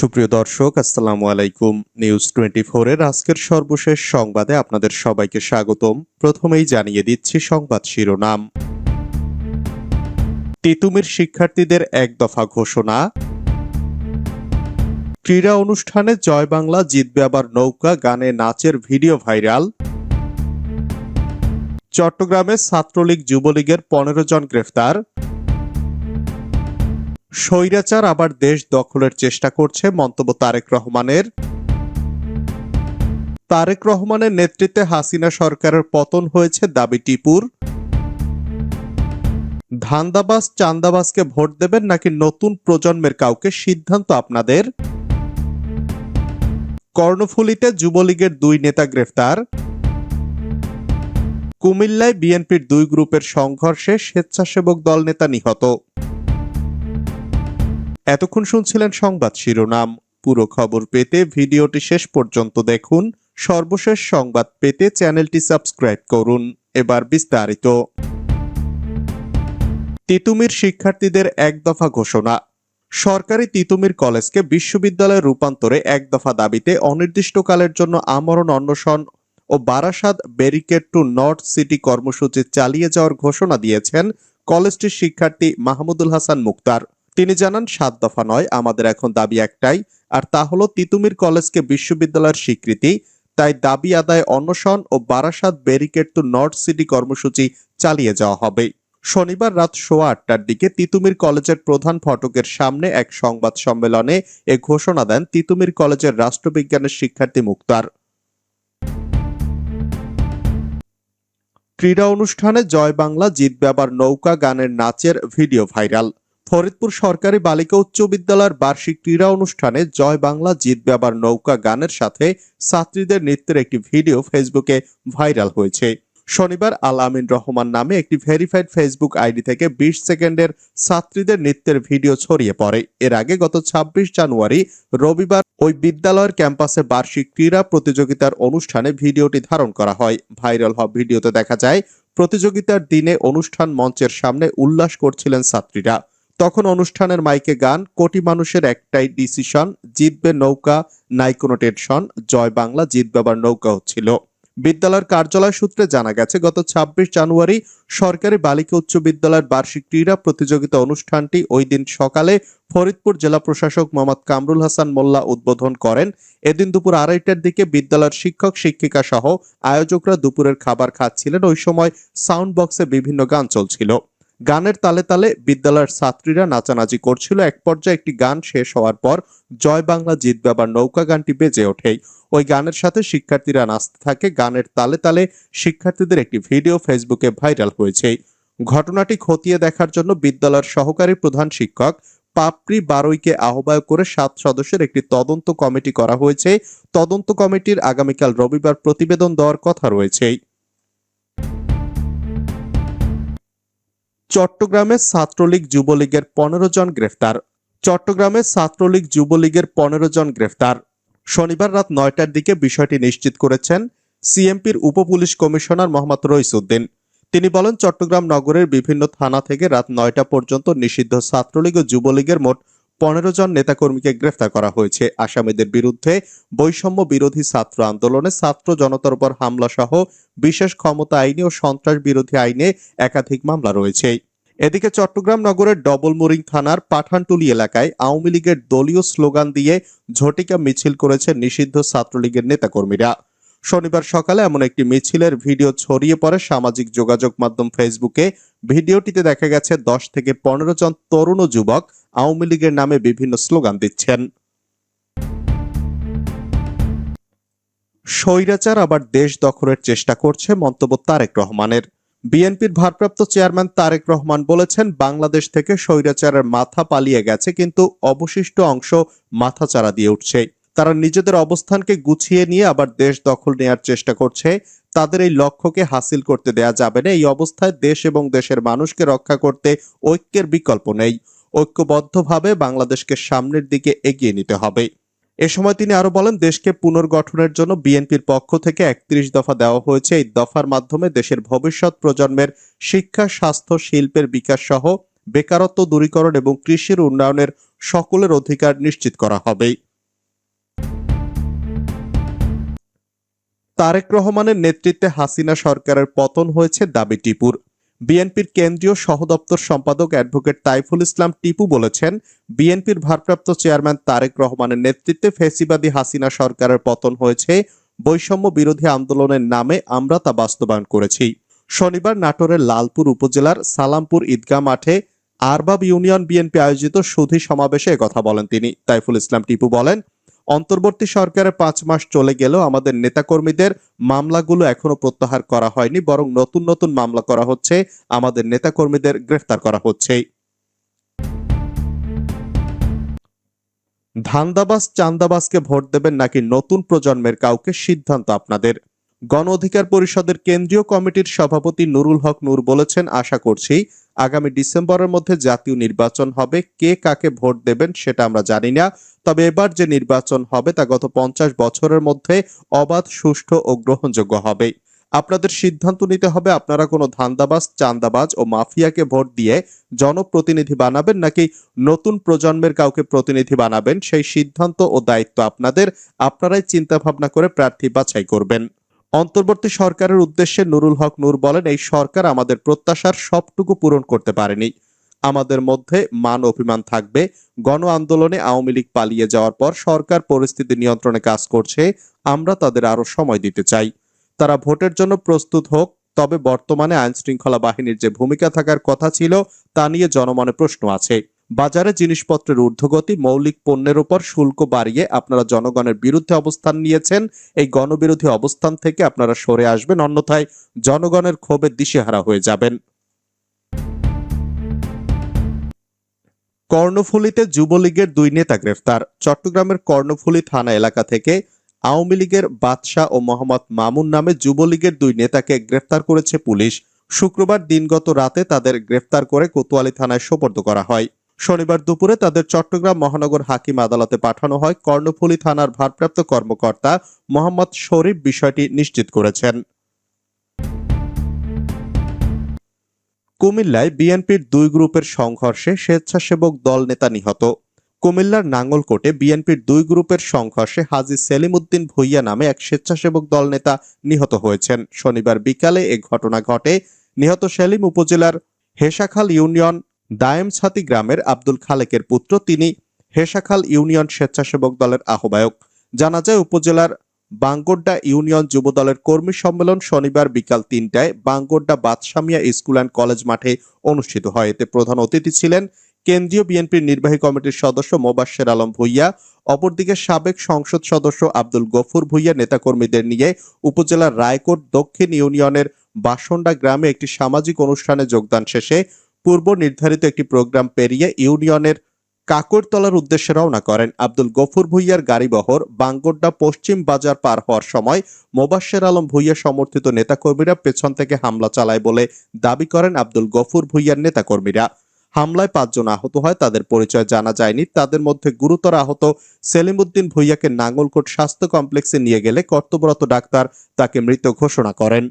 সুপ্রিয় দর্শক, আসসালামু আলাইকুম নিউজ টোয়েন্টি এর আজকের সর্বশেষ সংবাদে আপনাদের সবাইকে স্বাগতম। প্রথমেই জানিয়ে দিচ্ছি সংবাদ শিরোনাম। তিতুমির শিক্ষার্থীদের এক দফা ঘোষণা। ক্রীড়া অনুষ্ঠানে জয় বাংলা জিতবে আবার নৌকা, গানে, নাচের ভিডিও ভাইরাল। চট্টগ্রামে ছাত্রলীগ যুবলীগের পনেরো জন গ্রেফতার। স্বৈরাচার আবার দেশ দখলের চেষ্টা করছে, মন্তব্য তারেক রহমানের। তারেক রহমানের নেতৃত্বে হাসিনা সরকারের পতন হয়েছে দাবি টিপুর। ধান্দাবাজ চান্দাবাসকে ভোট দেবেন নাকি নতুন প্রজন্মের কাউকে? সিদ্ধান্ত আপনাদের। কর্ণফুলীতে যুবলীগের দুই নেতা গ্রেফতার। কুমিল্লায় বিএনপির দুই গ্রুপের সংঘর্ষে স্বেচ্ছাসেবক দল নেতা নিহত। এতক্ষণ শুনছিলেন সংবাদ শিরোনাম। পুরো খবর পেতে ভিডিওটি শেষ পর্যন্ত দেখুন। সর্বশেষ সংবাদ পেতে চ্যানেলটি সাবস্ক্রাইব করুন। এবার বিস্তারিত। তিতুমির শিক্ষার্থীদের এক দফা ঘোষণা। সরকারি তিতুমির কলেজকে বিশ্ববিদ্যালয়ে রূপান্তরে এক দফা দাবিতে অনির্দিষ্টকালের জন্য আমরণ অন্বেষণ ও Barasat barricade to North City কর্মসূচি চালিয়ে যাওয়ার ঘোষণা দিয়েছেন কলেজটির শিক্ষার্থী মাহমুদুল হাসান মুক্তার। তিনি জানান, সাত দফা নয়, আমাদের এখন দাবি একটাই, আর তা হলো তিতুমির কলেজকে বিশ্ববিদ্যালয়ের স্বীকৃতি। তাই দাবি আদায় অনশন ও Barasat barricade to North City কর্মসূচি চালিয়ে যাওয়া হবে। শনিবার রাত সোয়া আটটার দিকে তিতুমির কলেজের প্রধান ফটকের সামনে এক সংবাদ সম্মেলনে এ ঘোষণা দেন তিতুমির কলেজের রাষ্ট্রবিজ্ঞানের শিক্ষার্থী মুক্তার। ক্রীড়া অনুষ্ঠানে জয় বাংলা জিতবে আবার নৌকা গানের নাচের ভিডিও ভাইরাল। ফরিদপুর সরকারি বালিকা উচ্চ বিদ্যালয়ের বার্ষিক ক্রীড়া অনুষ্ঠানে জয় বাংলা জিতবে আবার নৌকা গানের সাথে ছাত্রীদের নৃত্যের একটি ভিডিও ফেসবুকে ভাইরাল হয়েছে। শনিবার আল আমিন রহমান নামে একটি ভেরিফাইড ফেসবুক আইডি থেকে বিশ সেকেন্ডের ছাত্রীদের নৃত্যের ভিডিও ছড়িয়ে পড়ে। এর আগে গত ছাব্বিশ জানুয়ারি রবিবার ওই বিদ্যালয়ের ক্যাম্পাসে বার্ষিক ক্রীড়া প্রতিযোগিতার অনুষ্ঠানে ভিডিওটি ধারণ করা হয়। ভাইরাল হওয়া ভিডিওতে দেখা যায়, প্রতিযোগিতার দিনে অনুষ্ঠান মঞ্চের সামনে উল্লাস করছিলেন ছাত্রীরা। তখন অনুষ্ঠানের মাইকে গান, কোটি মানুষের একটাই ডিসিশন জিতবে নৌকা, নাই কোনো টেনশন জয় বাংলা, জিতবে আবার নৌকা হচ্ছিল বিদ্যালয়ের কার্যালয় সূত্রে জানা গেছে, গত ছাব্বিশ জানুয়ারি সরকারি বালিকা উচ্চ বিদ্যালয়ের বার্ষিক ক্রীড়া প্রতিযোগিতা অনুষ্ঠানটি ওই দিন সকালে ফরিদপুর জেলা প্রশাসক মোহাম্মদ কামরুল হাসান মোল্লা উদ্বোধন করেন। এদিন দুপুর আড়াইটার দিকে বিদ্যালয়ের শিক্ষক, শিক্ষিকা সহ আয়োজকরা দুপুরের খাবার খাচ্ছিলেন। ওই সময় সাউন্ড বক্সে বিভিন্ন গান চলছিল। গানের তালে তালে বিদ্যালয়ের ছাত্রীরা নাচানাচি করছিল। এক পর্যায়ে একটি গান শেষ হওয়ার পর জয় বাংলা জিতবে আবার নৌকা গানটি বেজে ওঠে। ওই গানের সাথে শিক্ষার্থীরা নাচতে থাকে। গানের তালে তালে শিক্ষার্থীদের একটি ভিডিও ফেসবুকে ভাইরাল হয়েছে। ঘটনাটি খতিয়ে দেখার জন্য বিদ্যালয়ের সহকারী প্রধান শিক্ষক পাপড়ি বারুইকে আহ্বায়ক করে সাত সদস্যের একটি তদন্ত কমিটি করা হয়েছে। তদন্ত কমিটির আগামীকাল রবিবার প্রতিবেদন দেওয়ার কথা রয়েছে। চট্টগ্রামে ছাত্রলীগ যুবলীগের পনেরো জন গ্রেফতার। চট্টগ্রামে ছাত্রলীগ যুবলীগের পনেরো জন গ্রেফতার। শনিবার রাত নয়টার দিকে বিষয়টি নিশ্চিত করেছেন সিএমপির উপপুলিশ কমিশনার মোহাম্মদ রইসুদ্দিন। তিনি বলেন, চট্টগ্রাম নগরের বিভিন্ন থানা থেকে রাত নয়টা পর্যন্ত নিষিদ্ধ ছাত্রলীগ ও যুবলীগের মোট পনেরো জন নেতাকর্মীকে গ্রেফতার করা হয়েছে। আসামিদের বিরুদ্ধে বৈষম্য বিরোধী ছাত্র আন্দোলনে ছাত্র জনতার উপর হামলা সহ বিশেষ ক্ষমতা আইনে ও সন্ত্রাস বিরোধী আইনে একাধিক মামলা রয়েছে। এদিকে চট্টগ্রাম নগরের ডবল মোরিং থানার পাঠানটুলি এলাকায় আওয়ামী লীগের দলীয় স্লোগান দিয়ে ঝটিকা মিছিল করেছে নিষিদ্ধ ছাত্রলীগের নেতাকর্মীরা। শনিবার সকালে এমন একটি মিছিলের ভিডিও ছড়িয়ে পড়ে সামাজিক যোগাযোগ মাধ্যম ফেসবুকে। ভিডিওটিতে দেখা গেছে দশ থেকে পনেরো জন তরুণ যুবক আওয়ামী লীগের নামে বিভিন্ন স্লোগান দিচ্ছেন। স্বৈরাচার আবার দেশ দখলের চেষ্টা করছে মন্তব্য তারেক রহমানের। বিএনপির ভারপ্রাপ্ত চেয়ারম্যান তারেক রহমান বলেছেন, বাংলাদেশ থেকে স্বৈরাচারের মাথা পালিয়ে গেছে, কিন্তু অবশিষ্ট অংশ মাথাচাড়া দিয়ে উঠছে। তারা নিজেদের অবস্থানকে গুছিয়ে নিয়ে আবার দেশ দখল নেয়ার চেষ্টা করছে। তাদের এই লক্ষ্যকে হাসিল করতে দেয়া যাবে না। এই অবস্থায় দেশ এবং দেশের মানুষকে রক্ষা করতে ঐক্যের বিকল্প নেই। ঐক্যবদ্ধভাবে বাংলাদেশকে সামনের দিকে এগিয়ে নিতে হবে। এ সময় তিনি আরও বলেন, দেশকে পুনর্গঠনের জন্য বিএনপির পক্ষ থেকে একত্রিশ দফা দেওয়া হয়েছে। এই দফার মাধ্যমে দেশের ভবিষ্যৎ প্রজন্মের শিক্ষা, স্বাস্থ্য, শিল্পের বিকাশ সহ বেকারত্ব দূরীকরণ এবং কৃষির উন্নয়নের সকলের অধিকার নিশ্চিত করা হবে। তারেক রহমানের নেতৃত্বে হাসিনা সরকারের পতন হয়েছে দাবি টিপুর। বিএনপির কেন্দ্রীয় সহদপ্তর সম্পাদক অ্যাডভোকেট তাইফুল ইসলাম টিপু বলেছেন, বিএনপির ভারপ্রাপ্ত চেয়ারম্যান তারেক রহমানের নেতৃত্বে ফেসিবাদী হাসিনা সরকারের পতন হয়েছে, বৈষম্য বিরোধী আন্দোলনের নামে আমরা তা বাস্তবায়ন করেছি। শনিবার নাটোরের লালপুর উপজেলার সালামপুর ঈদগাহ মাঠে আরবাব ইউনিয়ন বিএনপি আয়োজিত সুধী সমাবেশে কথা বলেন তিনি। তাইফুল ইসলাম টিপু বলেন অন্তর্বর্তী সরকারের পাঁচ মাস চলে গেলেও আমাদের নেতাকর্মীদের মামলাগুলো এখনও প্রত্যাহার করা হয়নি, বরং নতুন নতুন মামলা করা হচ্ছে, আমাদের নেতাকর্মীদের গ্রেফতার করা হচ্ছে। ধান্দাবাজ চান্দাবাজকে ভোট দেবেন নাকি নতুন প্রজন্মের কাউকে, সিদ্ধান্ত আপনাদের। গণ অধিকার পরিষদের কেন্দ্রীয় কমিটির সভাপতি নুরুল হক নূর বলেছেন, আশা করছি আগামী ডিসেম্বরের মধ্যে জাতীয় নির্বাচন হবে। কে কাকে ভোট দেবেন সেটা আমরা জানি না। তবে এবার যে নির্বাচন হবে তা গত পঞ্চাশ বছরের মধ্যে অবাধ, সুষ্ঠু ও গ্রহণযোগ্য হবে। আপনাদের সিদ্ধান্ত নিতে হবে আপনারা কোনো ধান্দাবাজ, চান্দাবাজ ও মাফিয়াকে ভোট দিয়ে জনপ্রতিনিধি বানাবেন নাকি নতুন প্রজন্মের কাউকে প্রতিনিধি বানাবেন? সেই সিদ্ধান্ত ও দায়িত্ব আপনাদের। আপনারাই চিন্তা ভাবনা করে প্রার্থী বাছাই করবেন। অন্তর্বর্তী সরকারের উদ্দেশ্যে নুরুল হক নূর বলেন, এই সরকার আমাদের প্রত্যাশার সবটুকু পূরণ করতে পারেনি। আমাদের মধ্যে মান অভিমান থাকবে। গণ আন্দোলনে আওয়ামী লীগ পালিয়ে যাওয়ার পর সরকার পরিস্থিতি নিয়ন্ত্রণে কাজ করছে। আমরা তাদের আরও সময় দিতে চাই। তারা ভোটের জন্য প্রস্তুত হোক, তবে বর্তমানে আইন শৃঙ্খলা বাহিনীর যে ভূমিকা থাকার কথা ছিল, তা নিয়ে জনমনে প্রশ্ন আছে। বাজারে জিনিসপত্রের ঊর্ধ্বগতি, মৌলিক পণ্যের উপর শুল্ক বাড়িয়ে আপনারা জনগণের বিরুদ্ধে অবস্থান নিয়েছেন। এই গণবিরোধী অবস্থান থেকে আপনারা সরে আসবেন, অন্যথায় জনগণের ক্ষোভে দিশেহারা হয়ে যাবেন। কর্ণফুলীতে যুবলীগের দুই নেতা গ্রেফতার। চট্টগ্রামের কর্ণফুলী থানা এলাকা থেকে আওয়ামী লীগের বাদশাহ ও মোহাম্মদ মামুন নামে যুবলীগের দুই নেতাকে গ্রেফতার করেছে পুলিশ। শুক্রবার দিনগত রাতে তাদের গ্রেফতার করে কোতোয়ালি থানায় সোপর্দ করা হয়। শনিবার দুপুরে তাদের চট্টগ্রাম মহানগর হাকিম আদালতে পাঠানো হয় কর্ণফুলী থানার ভারপ্রাপ্ত কর্মকর্তা মোহাম্মদ শরীফ বিষয়টি নিশ্চিত করেছেন। কুমিল্লায় বিএনপির দুই গ্রুপের সংঘর্ষে স্বেচ্ছাসেবক দল নেতা নিহত। কুমিল্লার নাঙ্গলকোটে বিএনপির দুই গ্রুপের সংঘর্ষে হাজি সেলিম উদ্দিন ভুইয়া নামে এক স্বেচ্ছাসেবক দল নেতা নিহত হয়েছেন। শনিবার বিকালে এ ঘটনা ঘটে। নিহত সেলিম উপজেলার হেসাখাল ইউনিয়ন দায়েমছাতি গ্রামের আব্দুল খালেকের পুত্র তিনি হেসাখাল ইউনিয়ন স্বেচ্ছাসেবক দলের আহ্বায়ক। জানা যায়, উপজেলার বাঙ্গোড্ডা ইউনিয়ন যুব দলের কর্মী সম্মেলন শনিবার বিকাল তিনটায় Bangodda Badshamia school and college মাঠে অনুষ্ঠিত হয়। এতে প্রধান অতিথি ছিলেন কেন্দ্রীয় বিএনপির নির্বাহী কমিটির সদস্য মোবাশ্বের আলম ভুইয়া, অপরদিকে সাবেক সংসদ সদস্য আব্দুল গফুর ভুইয়া, নেতাকর্মীদের নিয়ে উপজেলার রায়কোট দক্ষিণ ইউনিয়নের বাসন্ডা গ্রামে একটি সামাজিক অনুষ্ঠানে যোগদান শেষে পূর্ব নির্ধারিত একটি প্রোগ্রাম পেরিয়ে ইউনিয়নের কাকরতলার উদ্দেশ্যে রওনা করেন আব্দুল গফুর ভুইয়ার গাড়িবহর বাঙ্গোড্ডা পশ্চিম বাজার পার হওয়ার সময় মোবাশ্বের আলম ভুইয়া সমর্থিত নেতাকর্মীরা পেছন থেকে হামলা চালায় বলে দাবি করেন আব্দুল গফুর ভুইয়ার নেতাকর্মীরা। হামলায় পাঁচজন আহত হয়, তাদের পরিচয় জানা যায়নি। তাদের মধ্যে গুরুতর আহত সেলিমউদ্দিন ভুইয়াকে নাঙ্গলকোট স্বাস্থ্য কমপ্লেক্সে নিয়ে গেলে কর্তব্যরত ডাক্তার তাকে মৃত ঘোষণা করেন।